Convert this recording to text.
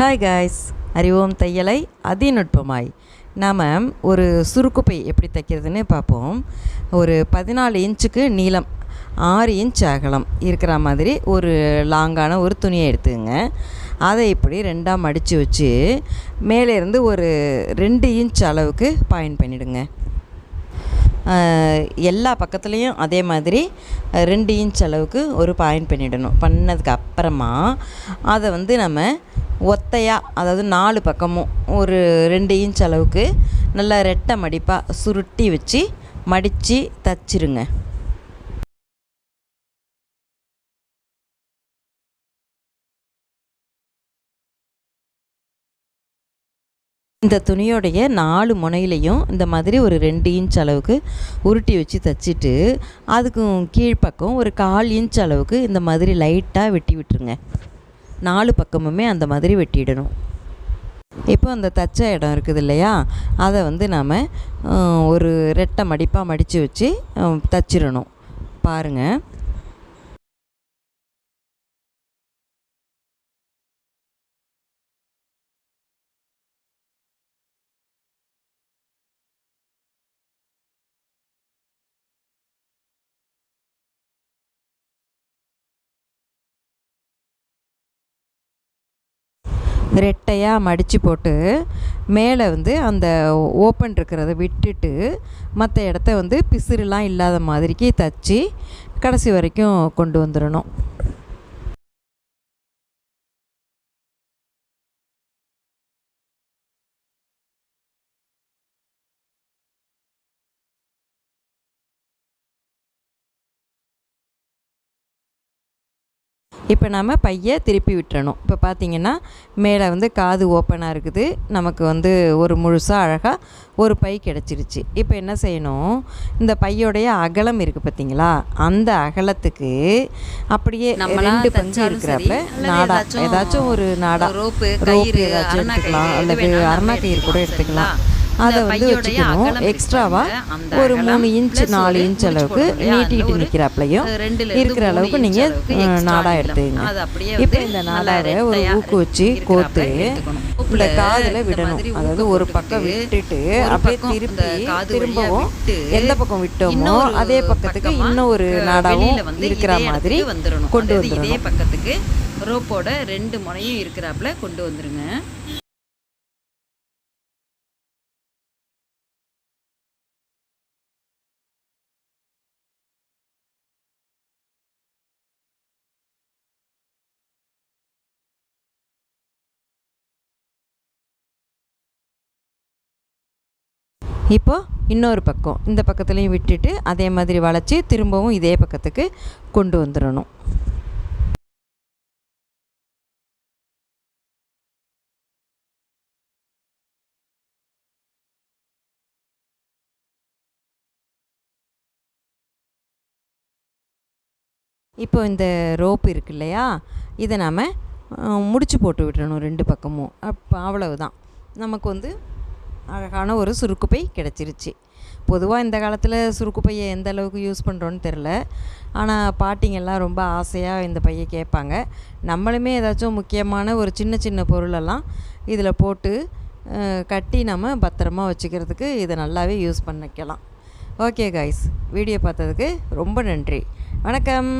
Hi guys அறிவோம் தையலை அதிநுட்பமாய். நாம் ஒரு சுருக்குப்பை எப்படி தைக்கிறதுன்னு பார்ப்போம். ஒரு பதினாலு இன்ச்சுக்கு நீளம் ஆறு இன்ச் அகலம் இருக்கிற மாதிரி ஒரு லாங்கான ஒரு துணியை எடுத்துங்க. அதை இப்படி ரெண்டாக மடித்து வச்சு மேலேருந்து ஒரு ரெண்டு இன்ச் அளவுக்கு பாயிண்ட் பண்ணிவிடுங்க எல்லா பக்கத்துலேயும் அதே மாதிரி ரெண்டு இன்ச் அளவுக்கு ஒரு பாயிண்ட் பண்ணிடணும். பண்ணதுக்கு அப்புறமா அதை வந்து நம்ம ஒத்தையாக அதாவது நாலு பக்கமும் ஒரு ரெண்டு இன்ச் அளவுக்கு நல்லா ரெட்டை மடிப்பாக சுருட்டி வச்சு மடித்து தச்சிருங்க. இந்த துணியோடைய நாலு முனையிலையும் இந்த மாதிரி ஒரு ரெண்டு இன்ச் அளவுக்கு உருட்டி வச்சு தைச்சிட்டு அதுக்கும் கீழ்ப்பக்கம் ஒரு கால் இன்ச் அளவுக்கு இந்த மாதிரி லைட்டாக வெட்டி விட்டுருங்க. நாலு பக்கமுமே அந்த மாதிரி வெட்டிடணும். இப்போ அந்த தச்ச இடம் இருக்குது இல்லையா? அதை வந்து நாம் ஒரு ரெட்டை மடிப்பாக மடித்து வச்சு தச்சிடணும். பாருங்கள் ரெட்டையாக மடித்து போட்டு மேலே வந்து அந்த ஓப்பன் இருக்கிறத விட்டுட்டு மற்ற இடத்த வந்து பிசிறுலாம் இல்லாத மாதிரிக்கு தச்சு கடைசி வரைக்கும் கொண்டு வந்துடணும் இப்போ நம்ம பையை திருப்பி விட்டுறணும். இப்போ பார்த்தீங்கன்னா மேலே வந்து காது ஓப்பனாக இருக்குது. நமக்கு வந்து ஒரு முழுசாக அழகாக ஒரு பை கிடச்சிருச்சு. இப்போ என்ன செய்யணும்? இந்த பையோடைய அகலம் இருக்குது பார்த்தீங்களா? அந்த அகலத்துக்கு அப்படியே ரெண்டு தச்சாலும் இருக்கிறப்ப நாடா ஏதாச்சும் ஒரு நாடா ரோப்பு, ஏதாச்சும் எடுத்துக்கலாம். அல்லது அரணா கயிறு கூட எடுத்துக்கலாம்? அதை வந்து வச்சுக்கணும் எக்ஸ்ட்ராவா ஒரு மூணு இன்ச் நாலு இன்ச் அளவுக்கு? நீட்டிட்டு இருந்து இருக்கிற அளவுக்கு extra நாடா. எடுத்துங்க அது அப்படியே இப்போ வந்து இந்த நாடாவை ஒரு ஊக்கு வச்சு கோத்து. இந்த காதில் விடணும் மாதிரி அதாவது ஒரு பக்கம் விட்டுட்டு அப்படியே திருப்பி திரும்பவும் எந்த பக்கம் விட்டோமோ அதே பக்கத்துக்கு இன்னும் ஒரு நாடாவும் இருக்கிற மாதிரி. கொண்டு அதாவது இதே பக்கத்துக்கு ரோப்போட ரெண்டு முனையும் இருக்கிறாப்புல கொண்டு வந்துருங்க இப்போ இன்னொரு பக்கம். இந்த பக்கத்துலேயும் விட்டுட்டு அதே மாதிரி வளைச்சி திரும்பவும் இதே பக்கத்துக்கு கொண்டு வந்துடணும் இப்போ இந்த ரோப் இருக்கு இல்லையா இதை நாம் முடிச்சு போட்டு விட்டுறணும் ரெண்டு பக்கமும். அப்போ அவ்வளவுதான். நமக்கு வந்து அழகான ஒரு சுருக்குப்பை கிடச்சிருச்சு. பொதுவாக இந்த காலத்தில் சுருக்குப்பையை எந்த அளவுக்கு யூஸ் பண்ணுறோன்னு தெரில ஆனால் பாட்டிங்கெல்லாம் ரொம்ப ஆசையாக இந்த பையை கேட்பாங்க. நம்மளுமே ஏதாச்சும் முக்கியமான ஒரு சின்ன சின்ன பொருளெல்லாம் இதில் போட்டு கட்டி நம்ம பத்திரமா வச்சுக்கிறதுக்கு இதை நல்லாவே யூஸ் பண்ணிக்கலாம் ஓகே காய்ஸ் வீடியோ பார்த்ததுக்கு ரொம்ப நன்றி. வணக்கம்.